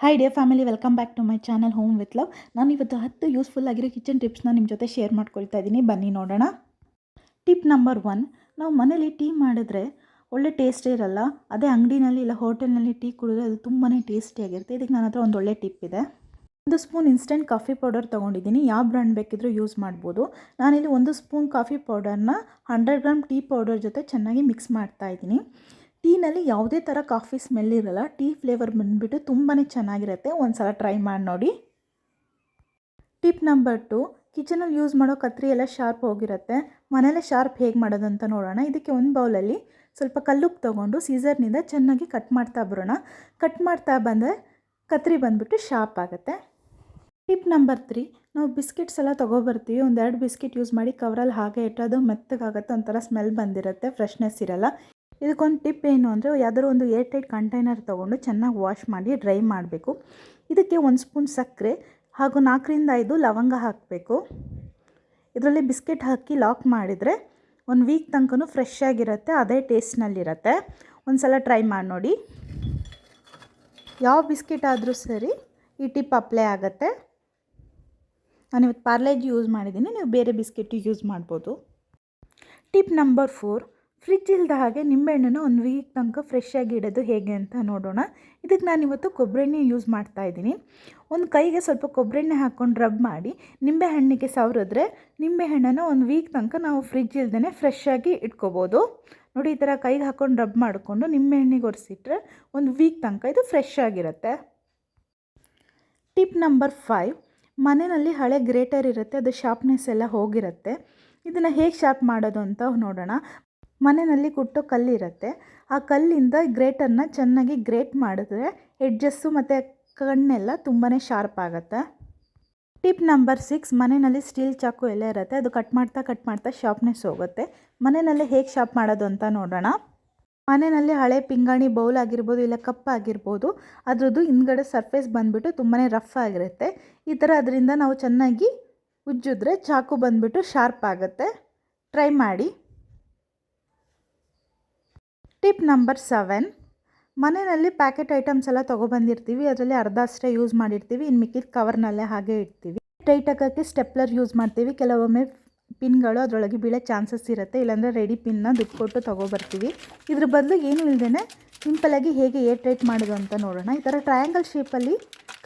Hi dear family welcome back to my channel home with love ನಾನು ಇವತ್ತು ಹತ್ತು useful ಆಗಿರೋ ಕಿಚನ್ ಟಿಪ್ಸ್ನ ನಿಮ್ಮ ಜೊತೆ ಶೇರ್ ಮಾಡ್ಕೊಳ್ತಾ ಇದ್ದೀನಿ ಬನ್ನಿ ನೋಡೋಣ. ಟಿಪ್ ನಂಬರ್ ಒನ್ ನಾವು ಮನೇಲಿ ಟೀ ಮಾಡಿದ್ರೆ ಒಳ್ಳೆ ಟೇಸ್ಟ್ ಇರಲ್ಲ. ಅದೇ ಅಂಗಡಿನಲ್ಲಿ ಇಲ್ಲ ಹೋಟೆಲ್ನಲ್ಲಿ ಟೀ ಕುಡಿದ್ರೆ ಅದು ತುಂಬಾ ಟೇಸ್ಟಿಯಾಗಿರುತ್ತೆ ಇದಕ್ಕೆ ನನ್ನ ಹತ್ರ ಒಂದು ಒಳ್ಳೆ ಟಿಪ್ ಇದೆ. ಒಂದು ಸ್ಪೂನ್ ಇನ್ಸ್ಟೆಂಟ್ ಕಾಫಿ ಪೌಡರ್ ತೊಗೊಂಡಿದ್ದೀನಿ. ಯಾವ ಬ್ರ್ಯಾಂಡ್ ಬೇಕಿದ್ರೂ ಯೂಸ್ ಮಾಡ್ಬೋದು. ನಾನಿಲ್ಲಿ ಒಂದು ಸ್ಪೂನ್ ಕಾಫಿ ಪೌಡರ್ನ ಹಂಡ್ರೆಡ್ ಗ್ರಾಮ್ ಟೀ ಪೌಡರ್ ಜೊತೆ ಚೆನ್ನಾಗಿ ಮಿಕ್ಸ್ ಮಾಡ್ತಾ ಇದ್ದೀನಿ ಟೀನಲ್ಲಿ ಯಾವುದೇ ಥರ ಕಾಫಿ ಸ್ಮೆಲ್ ಇರಲ್ಲ. ಟೀ ಫ್ಲೇವರ್ ಬಂದುಬಿಟ್ಟು ತುಂಬಾ ಚೆನ್ನಾಗಿರುತ್ತೆ. ಒಂದು ಸಲ ಟ್ರೈ ಮಾಡಿ ನೋಡಿ. ಟಿಪ್ ನಂಬರ್ ಟು, ಕಿಚನಲ್ಲಿ ಯೂಸ್ ಮಾಡೋ ಕತ್ರಿ ಎಲ್ಲ ಶಾರ್ಪ್ ಹೋಗಿರುತ್ತೆ. ಮನೇಲೆ ಶಾರ್ಪ್ ಹೇಗೆ ಮಾಡೋದು ಅಂತ ನೋಡೋಣ. ಇದಕ್ಕೆ ಒಂದು ಬೌಲಲ್ಲಿ ಸ್ವಲ್ಪ ಕಲ್ಲುಪ್ಪು ತೊಗೊಂಡು ಸೀಸರ್ನಿಂದ ಚೆನ್ನಾಗಿ ಕಟ್ ಮಾಡ್ತಾ ಬರೋಣ. ಕಟ್ ಮಾಡ್ತಾ ಬಂದರೆ ಕತ್ರಿ ಬಂದುಬಿಟ್ಟು ಶಾರ್ಪ್ ಆಗುತ್ತೆ. ಟಿಪ್ ನಂಬರ್ ತ್ರೀ, ನಾವು ಬಿಸ್ಕೆಟ್ಸ್ ಎಲ್ಲ ತೊಗೊಬರ್ತೀವಿ. ಒಂದೆರಡು ಬಿಸ್ಕೆಟ್ ಯೂಸ್ ಮಾಡಿ ಕವರಲ್ಲಿ ಹಾಗೆ ಇಟ್ಟೋದು ಅದು ಮೆತ್ತಗಾಗುತ್ತೆ. ಒಂಥರ ಸ್ಮೆಲ್ ಬಂದಿರುತ್ತೆ. ಫ್ರೆಶ್ನೆಸ್ ಇರಲ್ಲ. ಇದಕ್ಕೊಂದು ಟಿಪ್ ಏನು ಅಂದರೆ ಯಾವ್ದಾದ್ರು ಒಂದು ಏರ್ ಟೈಟ್ ಕಂಟೈನರ್ ತೊಗೊಂಡು ಚೆನ್ನಾಗಿ ವಾಶ್ ಮಾಡಿ ಡ್ರೈ ಮಾಡಬೇಕು. ಇದಕ್ಕೆ ಒಂದು ಸ್ಪೂನ್ ಸಕ್ಕರೆ ಹಾಗೂ ನಾಲ್ಕರಿಂದ ಐದು ಲವಂಗ ಹಾಕಬೇಕು. ಇದರಲ್ಲಿ ಬಿಸ್ಕೆಟ್ ಹಾಕಿ ಲಾಕ್ ಮಾಡಿದರೆ ಒಂದು ವೀಕ್ ತನಕ ಫ್ರೆಶ್ ಆಗಿರುತ್ತೆ, ಅದೇ ಟೇಸ್ಟ್ನಲ್ಲಿರುತ್ತೆ. ಒಂದು ಸಲ ಟ್ರೈ ಮಾಡಿ ನೋಡಿ. ಯಾವ ಬಿಸ್ಕೆಟ್ ಆದರೂ ಸರಿ ಈ ಟಿಪ್ ಅಪ್ಲೈ ಆಗುತ್ತೆ. ನಾನು ಇವತ್ತು ಪಾರ್ಲೇಜ್ ಯೂಸ್ ಮಾಡಿದ್ದೀನಿ, ನೀವು ಬೇರೆ ಬಿಸ್ಕೆಟ್ ಯೂಸ್ ಮಾಡ್ಬೋದು. ಟಿಪ್ ನಂಬರ್ ಫೋರ್ ಫ್ರಿಜ್ ಇಲ್ಲದ ಹಾಗೆ ನಿಂಬೆಹಣ್ಣನ್ನು ಒಂದು ವೀಕ್ ತನಕ ಫ್ರೆಶ್ ಆಗಿ ಇಡೋದು ಹೇಗೆ ಅಂತ ನೋಡೋಣ. ಇದಕ್ಕೆ ನಾನು ಇವತ್ತು ಕೊಬ್ಬರಿ ಯೂಸ್ ಮಾಡ್ತಾ ಇದ್ದೀನಿ. ಒಂದು ಕೈಗೆ ಸ್ವಲ್ಪ ಕೊಬ್ಬರೆಣ್ಣೆ ಹಾಕ್ಕೊಂಡು ರಬ್ ಮಾಡಿ ನಿಂಬೆಹಣ್ಣಿಗೆ ಸವರಿದ್ರೆ ನಿಂಬೆಹಣ್ಣನ್ನು ಒಂದು ವೀಕ್ ತನಕ ನಾವು ಫ್ರಿಜ್ ಇಲ್ದೇ ಫ್ರೆಶ್ ಆಗಿ ಇಟ್ಕೋಬೋದು. ನೋಡಿ ಈ ಥರ ಕೈಗೆ ಹಾಕ್ಕೊಂಡು ರಬ್ ಮಾಡಿಕೊಂಡು ನಿಂಬೆಹಣ್ಣಿಗೆ ಒರೆಸಿಟ್ರೆ ಒಂದು ವೀಕ್ ತನಕ ಇದು ಫ್ರೆಶ್ ಆಗಿರುತ್ತೆ. ಟಿಪ್ ನಂಬರ್ ಫೈವ್ ಮನೆಯಲ್ಲಿ ಹಳೆ ಗ್ರೇಟರ್ ಇರುತ್ತೆ, ಅದು ಶಾರ್ಪ್ನೆಸ್ ಎಲ್ಲ ಹೋಗಿರುತ್ತೆ. ಇದನ್ನು ಹೇಗೆ ಶಾರ್ಪ್ ಮಾಡೋದು ಅಂತ ನೋಡೋಣ. ಮನೆಯಲ್ಲಿ ಕುಟ್ಟೋ ಕಲ್ಲಿರುತ್ತೆ. ಆ ಕಲ್ಲಿಂದ ಗ್ರೇಟನ್ನು ಚೆನ್ನಾಗಿ ಗ್ರೇಟ್ ಮಾಡಿದ್ರೆ ಎಡ್ಜಸ್ಸು ಮತ್ತು ಕಣ್ಣೆಲ್ಲ ತುಂಬಾ ಶಾರ್ಪ್ ಆಗುತ್ತೆ. ಟಿಪ್ ನಂಬರ್ ಸಿಕ್ಸ್, ಮನೆಯಲ್ಲಿ ಸ್ಟೀಲ್ ಚಾಕು ಎಲ್ಲ ಇರುತ್ತೆ. ಅದು ಕಟ್ ಮಾಡ್ತಾ ಕಟ್ ಮಾಡ್ತಾ ಶಾರ್ಪ್ನೆಸ್ ಹೋಗುತ್ತೆ. ಮನೆಯಲ್ಲಿ ಹೇಗೆ ಶಾರ್ಪ್ ಮಾಡೋದು ಅಂತ ನೋಡೋಣ. ಮನೆಯಲ್ಲಿ ಹಳೆ ಪಿಂಗಾಣಿ ಬೌಲ್ ಆಗಿರ್ಬೋದು, ಇಲ್ಲ ಕಪ್ ಆಗಿರ್ಬೋದು, ಅದರದ್ದು ಹಿಂದ್ಗಡೆ ಸರ್ಫೇಸ್ ಬಂದುಬಿಟ್ಟು ತುಂಬಾ ರಫ್ ಆಗಿರುತ್ತೆ. ಈ ಥರ ಅದರಿಂದ ನಾವು ಚೆನ್ನಾಗಿ ಉಜ್ಜಿದ್ರೆ ಚಾಕು ಬಂದುಬಿಟ್ಟು ಶಾರ್ಪ್ ಆಗುತ್ತೆ. ಟ್ರೈ ಮಾಡಿ. ಟಿಪ್ ನಂಬರ್ ಸೆವೆನ್ ಮನೆಯಲ್ಲಿ ಪ್ಯಾಕೆಟ್ ಐಟಮ್ಸ್ ಎಲ್ಲ ತೊಗೊಬಂದಿರ್ತೀವಿ, ಅದರಲ್ಲಿ ಅರ್ಧ ಅಷ್ಟೇ ಯೂಸ್ ಮಾಡಿರ್ತೀವಿ ಇನ್ನು ಮಿಕ್ಕಿದ ಕವರ್ನಲ್ಲೇ ಹಾಗೆ ಇಡ್ತೀವಿ. ಟೈಟ್ ಹಾಕೋಕ್ಕೆ ಸ್ಟೆಪ್ಲರ್ ಯೂಸ್ ಮಾಡ್ತೀವಿ, ಕೆಲವೊಮ್ಮೆ ಪಿನ್ಗಳು ಅದರೊಳಗೆ ಬೀಳೋ ಚಾನ್ಸಸ್ ಇರುತ್ತೆ, ಇಲ್ಲಾಂದರೆ ರೆಡಿ ಪಿನ್ನ ದುಡ್ಡು ಕೊಟ್ಟು ತೊಗೊಬರ್ತೀವಿ. ಇದ್ರ ಬದಲು ಏನು ಇಲ್ಲದೇ ಸಿಂಪಲಾಗಿ ಹೇಗೆ ಏರ್ ಟೈಟ್ ಮಾಡೋದು ಅಂತ ನೋಡೋಣ. ಈ ಥರ ಟ್ರಯಾಂಗಲ್ ಶೇಪಲ್ಲಿ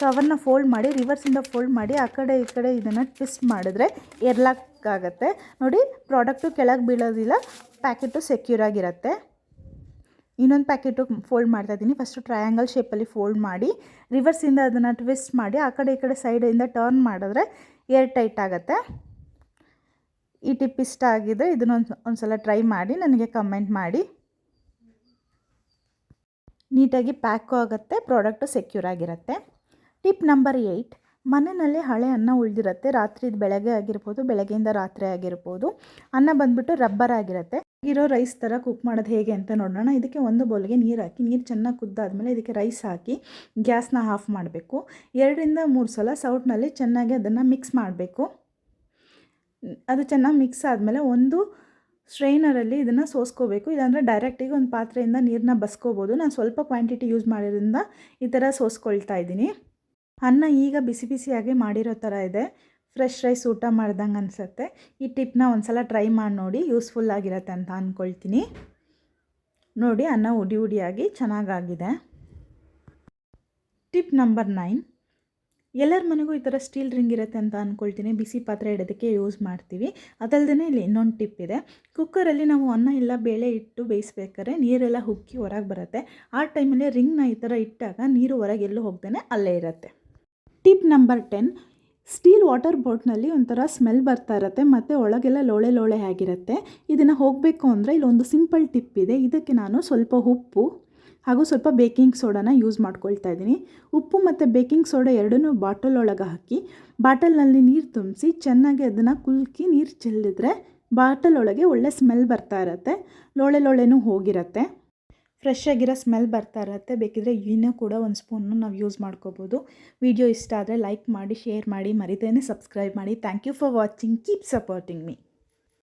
ಕವರ್ನ ಫೋಲ್ಡ್ ಮಾಡಿ ರಿವರ್ಸಿಂದ ಫೋಲ್ಡ್ ಮಾಡಿ, ಆ ಕಡೆ ಈ ಕಡೆ ಇದನ್ನು ಟ್ವಿಸ್ಟ್ ಮಾಡಿದ್ರೆ ಏರ್ಲಾಕ್ ಆಗುತ್ತೆ. ನೋಡಿ ಪ್ರಾಡಕ್ಟು ಕೆಳಗೆ ಬೀಳೋದಿಲ್ಲ ಪ್ಯಾಕೆಟು ಸೆಕ್ಯೂರ್ ಆಗಿರುತ್ತೆ. ಇನ್ನೊಂದು ಪ್ಯಾಕೆಟು ಫೋಲ್ಡ್ ಮಾಡ್ತಾ ಇದ್ದೀನಿ. ಫಸ್ಟು ಟ್ರಯಾಂಗಲ್ ಶೇಪಲ್ಲಿ ಫೋಲ್ಡ್ ಮಾಡಿ ರಿವರ್ಸಿಂದ ಅದನ್ನು ಟ್ವಿಸ್ಟ್ ಮಾಡಿ, ಆ ಕಡೆ ಈ ಕಡೆ ಸೈಡಿಂದ ಟರ್ನ್ ಮಾಡಿದ್ರೆ ಏರ್ ಟೈಟ್ ಆಗುತ್ತೆ. ಈ ಟಿಪ್ ಇಷ್ಟ ಆಗಿದೆ ಇದನ್ನೊಂದು ಒಂದು ಸಲ ಟ್ರೈ ಮಾಡಿ, ನನಗೆ ಕಮೆಂಟ್ ಮಾಡಿ. ನೀಟಾಗಿ ಪ್ಯಾಕು ಆಗುತ್ತೆ ಪ್ರಾಡಕ್ಟು ಸೆಕ್ಯೂರ್ ಆಗಿರುತ್ತೆ. ಟಿಪ್ ನಂಬರ್ ಏಯ್ಟ್ ಮನೆಯಲ್ಲಿ ಹಳೆ ಅನ್ನ ಉಳಿದಿರುತ್ತೆ. ರಾತ್ರಿ ಬೆಳಗ್ಗೆ ಆಗಿರ್ಬೋದು, ಬೆಳಗ್ಗೆಯಿಂದ ರಾತ್ರಿ ಆಗಿರ್ಬೋದು. ಅನ್ನ ಬಂದುಬಿಟ್ಟು ರಬ್ಬರ್ ಆಗಿರುತ್ತೆ. ಇರೋ ರೈಸ್ ಥರ ಕುಕ್ ಮಾಡೋದು ಹೇಗೆ ಅಂತ ನೋಡೋಣ. ಇದಕ್ಕೆ ಒಂದು ಬೌಲ್ಗೆ ನೀರು ಹಾಕಿ, ನೀರು ಚೆನ್ನಾಗಿ ಕುದ್ದಾದಮೇಲೆ ಇದಕ್ಕೆ ರೈಸ್ ಹಾಕಿ ಗ್ಯಾಸ್ನ ಆಫ್ ಮಾಡಬೇಕು. ಎರಡರಿಂದ ಮೂರು ಸಲ ಸೌಟ್ನಲ್ಲಿ ಚೆನ್ನಾಗಿ ಅದನ್ನು ಮಿಕ್ಸ್ ಮಾಡಬೇಕು. ಅದು ಚೆನ್ನಾಗಿ ಮಿಕ್ಸ್ ಆದಮೇಲೆ ಒಂದು ಸ್ಟ್ರೈನರಲ್ಲಿ ಇದನ್ನು ಸೋಸ್ಕೋಬೇಕು. ಇಲ್ಲಾಂದರೆ ಡೈರೆಕ್ಟಿಗೆ ಒಂದು ಪಾತ್ರೆಯಿಂದ ನೀರನ್ನ ಬಸ್ಕೋಬೋದು. ನಾನು ಸ್ವಲ್ಪ ಕ್ವಾಂಟಿಟಿ ಯೂಸ್ ಮಾಡಿರೋದ್ರಿಂದ ಈ ಥರ ಸೋಸ್ಕೊಳ್ತಾ ಇದ್ದೀನಿ. ಅನ್ನ ಈಗ ಬಿಸಿ ಬಿಸಿಯಾಗಿ ಮಾಡಿರೋ ಥರ ಇದೆ. ಫ್ರೆಶ್ ರೈಸ್ ಊಟ ಮಾಡ್ದಂಗೆ ಅನಿಸುತ್ತೆ. ಈ ಟಿಪ್ನ ಒಂದು ಸಲ ಟ್ರೈ ಮಾಡಿ ನೋಡಿ, ಯೂಸ್ಫುಲ್ ಆಗಿರತ್ತೆ ಅಂತ ಅಂದ್ಕೊಳ್ತೀನಿ ನೋಡಿ, ಅನ್ನ ಉಡಿ ಉಡಿಯಾಗಿ ಚೆನ್ನಾಗಾಗಿದೆ. Tip number nine. ಎಲ್ಲರ ಮನೆಗೂ ಈ ಥರ ಸ್ಟೀಲ್ ರಿಂಗ್ ಇರುತ್ತೆ ಅಂತ ಅಂದ್ಕೊಳ್ತೀನಿ ಬಿಸಿ ಪಾತ್ರೆ ಇಡೋದಕ್ಕೆ ಯೂಸ್ ಮಾಡ್ತೀವಿ. ಅದಲ್ಲದೆ ಇಲ್ಲಿ ಇನ್ನೊಂದು ಟಿಪ್ ಇದೆ. ಕುಕ್ಕರಲ್ಲಿ ನಾವು ಅನ್ನ ಎಲ್ಲ ಬೇಳೆ ಇಟ್ಟು ಬೇಯಿಸ್ಬೇಕಾದ್ರೆ ನೀರೆಲ್ಲ ಹುಕ್ಕಿ ಹೊರಗೆ ಬರುತ್ತೆ. ಆ ಟೈಮಲ್ಲಿ ರಿಂಗ್ನ ಈ ಥರ ಇಟ್ಟಾಗ ನೀರು ಹೊರಗೆ ಎಲ್ಲೂ ಹೋಗ್ದೇ ಅಲ್ಲೇ ಇರುತ್ತೆ. Tip number ten. Steel water ಬೋಟ್ನಲ್ಲಿ ಒಂಥರ ಸ್ಮೆಲ್ ಬರ್ತಾ ಇರುತ್ತೆ, ಮತ್ತು ಒಳಗೆಲ್ಲ ಲೋಳೆ ಲೋಳೆ ಆಗಿರುತ್ತೆ. ಇದನ್ನು ಹೋಗಬೇಕು ಅಂದರೆ ಇಲ್ಲೊಂದು ಸಿಂಪಲ್ ಟಿಪ್ ಇದೆ. ಇದಕ್ಕೆ ನಾನು ಸ್ವಲ್ಪ ಉಪ್ಪು ಹಾಗೂ ಸ್ವಲ್ಪ ಬೇಕಿಂಗ್ ಸೋಡಾನ ಯೂಸ್ ಮಾಡ್ಕೊಳ್ತಾ ಇದ್ದೀನಿ. ಉಪ್ಪು ಮತ್ತು ಬೇಕಿಂಗ್ ಸೋಡಾ ಎರಡನ್ನೂ ಬಾಟಲ್ ಒಳಗೆ ಹಾಕಿ, ಬಾಟಲ್ನಲ್ಲಿ ನೀರು ತುಂಬಿಸಿ ಚೆನ್ನಾಗಿ ಅದನ್ನು ಕುಲ್ಕಿ ನೀರು ಚೆಲ್ಲಿದ್ರೆ ಬಾಟಲ್ ಒಳಗೆ ಒಳ್ಳೆ ಸ್ಮೆಲ್ ಬರ್ತಾ ಇರುತ್ತೆ, ಲೋಳೆ ಲೋಳೆನೂ ಹೋಗಿರುತ್ತೆ. ಫ್ರೆಶ್ ಆಗಿರೋ ಸ್ಮೆಲ್ ಬರ್ತಾ ಇರುತ್ತೆ. ಬೇಕಿದ್ರೆ ಇನ್ನೂ ಕೂಡ ಒಂದು ಸ್ಪೂನು ನಾವು ಯೂಸ್ ಮಾಡ್ಕೋಬೋದು. ವಿಡಿಯೋ ಇಷ್ಟ ಆದರೆ ಲೈಕ್ ಮಾಡಿ, ಶೇರ್ ಮಾಡಿ ಮರಿದೇನೆ ಸಬ್ಸ್ಕ್ರೈಬ್ ಮಾಡಿ. Thank you for watching. Keep supporting me.